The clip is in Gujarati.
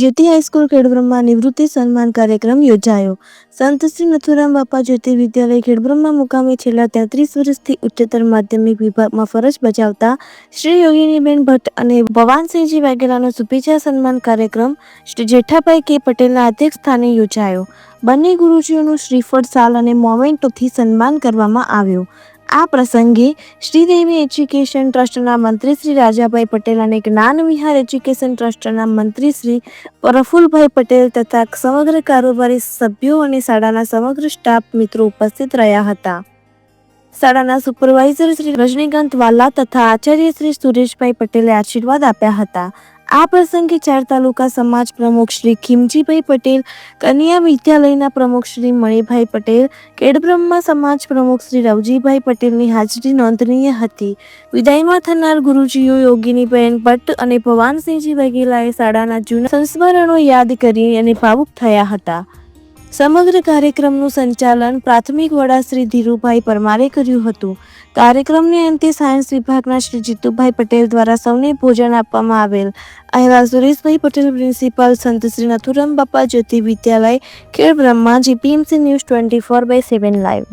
Jyoti high school Khedbrahma નિવૃત્તિ સન્માન કાર્યક્રમ યોજાયો. સંત શ્રી નથુરામ બાપા જ્યોતિ વિદ્યાલય ખેડબ્રહ્મા મુકામે છેલ્લા તેત્રીસ વર્ષથી ઉચ્ચતર માધ્યમિક વિભાગમાં ફરજ બજાવતા શ્રી યોગિનીબેન ભટ્ટ અને ભવાનસિંહજી વાઘેલાનો શુભેચ્છા સન્માન કાર્યક્રમ શ્રી જેઠાભાઈ કે પટેલના અધ્યક્ષ સ્થાને યોજાયો. બંને ગુરુજીઓનું શ્રીફળ, સાલ અને મોમેન્ટોથી સન્માન કરવામાં આવ્યું. આ પ્રસંગે શ્રીદેવી એજ્યુકેશન ટ્રસ્ટના મંત્રી શ્રી રાજાભાઈ પટેલ અને જ્ઞાન વિહાર એજ્યુકેશન ટ્રસ્ટના મંત્રી શ્રી પ્રફુલભાઈ પટેલ તથા સમગ્ર કારોબારી સભ્યો અને શાળાના સમગ્ર સ્ટાફ મિત્રો ઉપસ્થિત રહ્યા હતા. શાળાના સુપરવાઇઝર શ્રી રજનીકાંત વાલા તથા આચાર્ય શ્રી સુરેશભાઈ પટેલે આશીર્વાદ આપ્યા હતા. આ પ્રસંગે ચાર તાલુકા સમાજ પ્રમુખ શ્રી ખીમજીભાઈ પટેલ, કન્યા વિદ્યાલયના પ્રમુખ શ્રી મણિભાઈ પટેલ કેડબ્રહ્મા સમાજ પ્રમુખ શ્રી રવજીભાઈ પટેલની હાજરી નોંધનીય હતી. વિદાયમાં થનાર ગુરુજીઓ યોગીનીબેન ભટ્ટ અને ભવાનસિંહજી વગેલાએ શાળાના જૂના સંસ્મરણો યાદ કરી અને ભાવુક થયા હતા. સમગ્ર કાર્યક્રમનું સંચાલન પ્રાથમિક વડા શ્રી ધીરુભાઈ પરમારે કર્યું હતું. કાર્યક્રમને અંતે સાયન્સ વિભાગના શ્રી જીતુભાઈ પટેલ દ્વારા સૌને ભોજન આપવામાં આવેલ. અહેવાલ સુરેશભાઈ પટેલ, પ્રિન્સિપાલ સંત શ્રી નથુરામ બાપા જ્યોતિ વિદ્યાલય, Khedbrahma, GPMC news twenty four by seven live.